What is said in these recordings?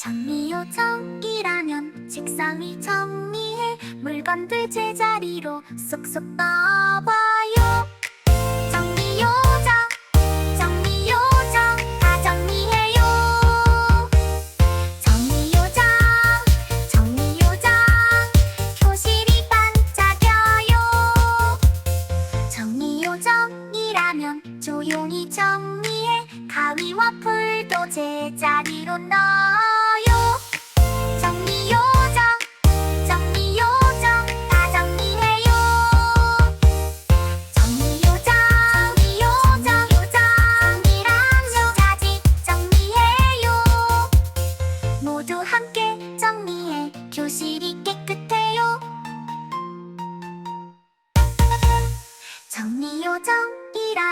정미요 정기라면, 책상 위 정리해 물건들 제자리로 쏙쏙 넣어봐요.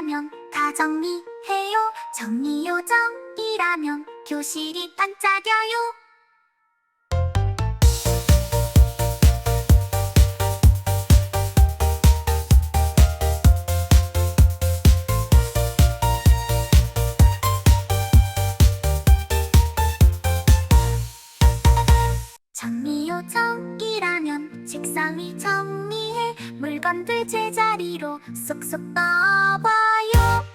교실이라면 다 정리해요. 정리요정이라면 교실이 반짝여요. 정리요정이라면 책상 위 정리 물건들 제자리로 쏙쏙 떠봐요.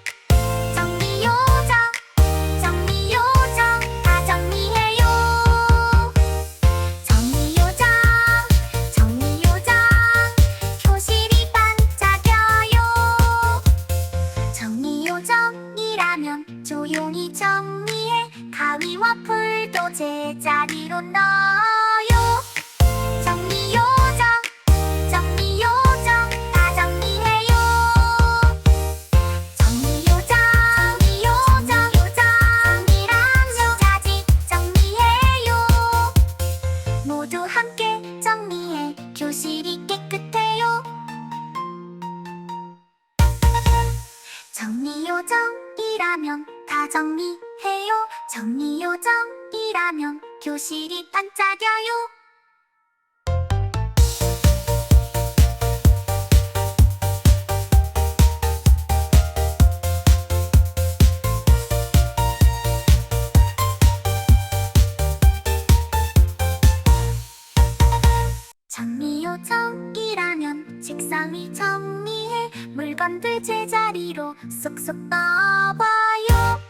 해요. 정리 요정이라면 교실이 반짝여요. 정리요정이라면 책상 위 정리해 물건들 제자리로 쏙쏙 넣어봐요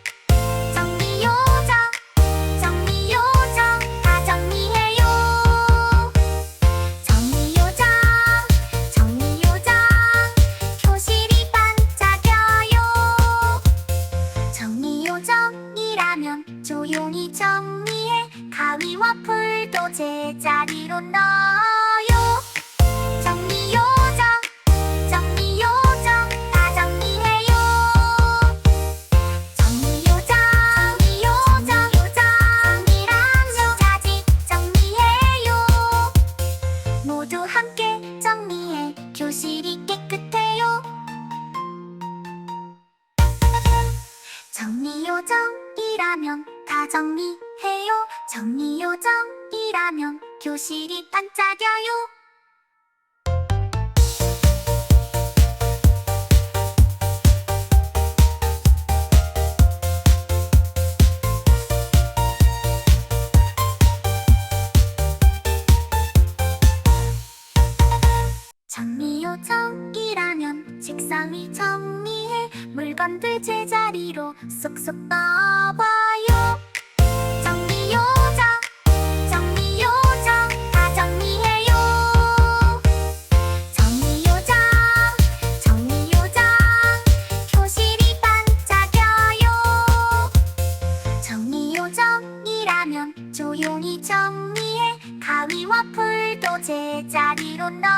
하면 교실이 반짝여요. 정기라면 책상 위 정리해 물건들 제자리로 쏙쏙 떠봐요. 제자리로 널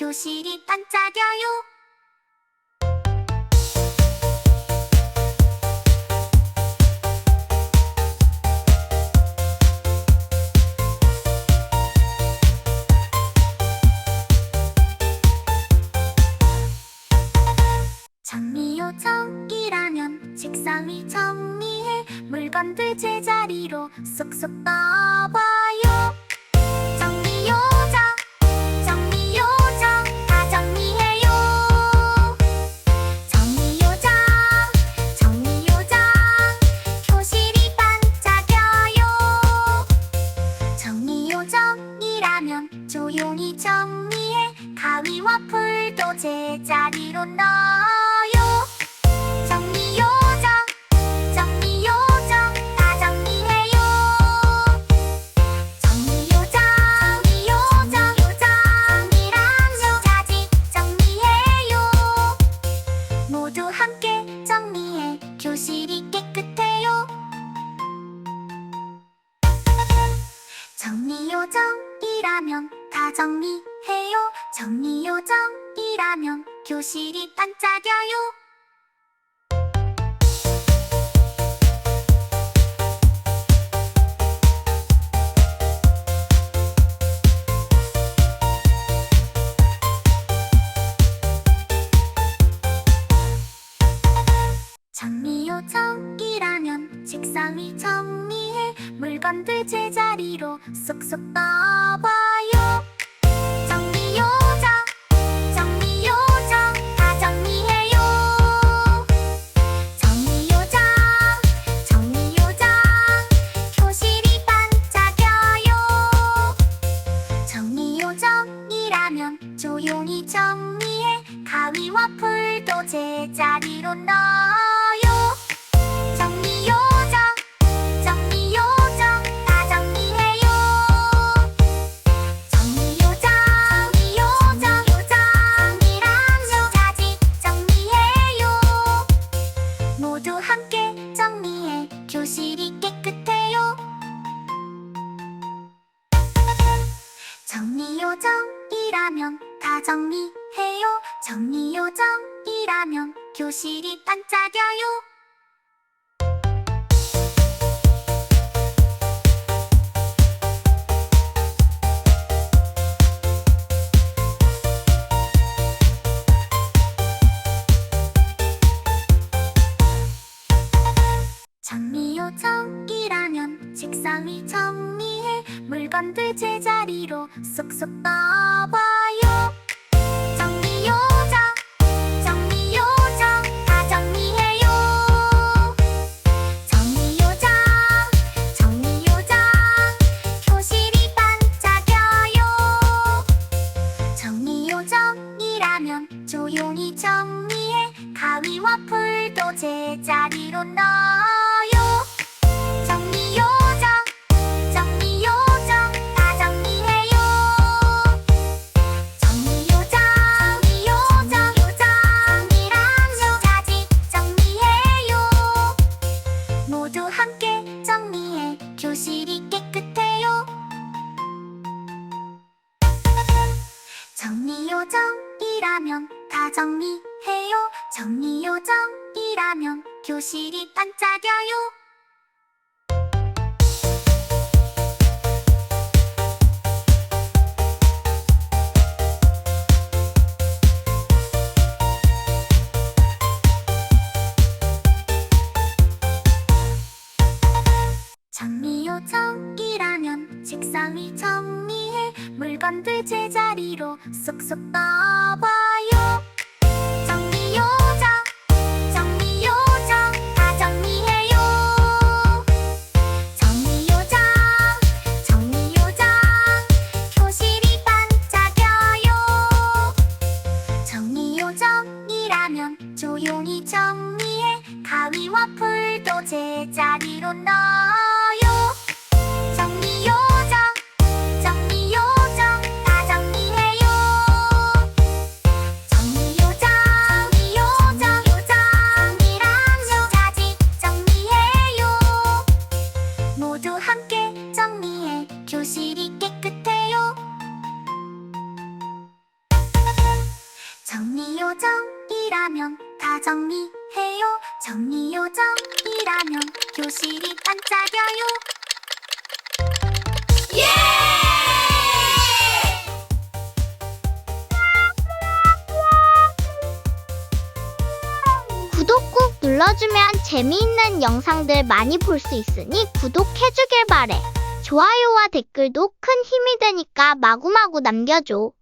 교실이 반짝여요. 정기라면 책상 위 정리해 물건들 제자리로 쏙쏙 떠봐요. know. 반짝여요. 정미요정이라면 책상 위 정리해 물건들 제자리로 쏙쏙 떠봐요 정미요정 조용히 정리해. 가위와 풀도 제자리로 넣어. 물건들 제자리로 쏙쏙 떠봐요. 정리요정 정리요정 다 정리해요. 정리요정 정리요정 교실이 반짝여요. 정리요정이라면 조용히 정리해 가위와 풀도 제자리로 넣어요. 정리해요. 정리요정이라면 교실이 반짝여요. 정리요정이라면 책상이 정리해 물건들 제자리로 쏙쏙 떠봐요. 하면 조용히 정리해. 가위와 풀도 제자리로 넣어요. 정리요. 눌러주면 재미있는 영상들 많이 볼 수 있으니 구독해주길 바래. 좋아요와 댓글도 큰 힘이 되니까 마구마구 남겨줘.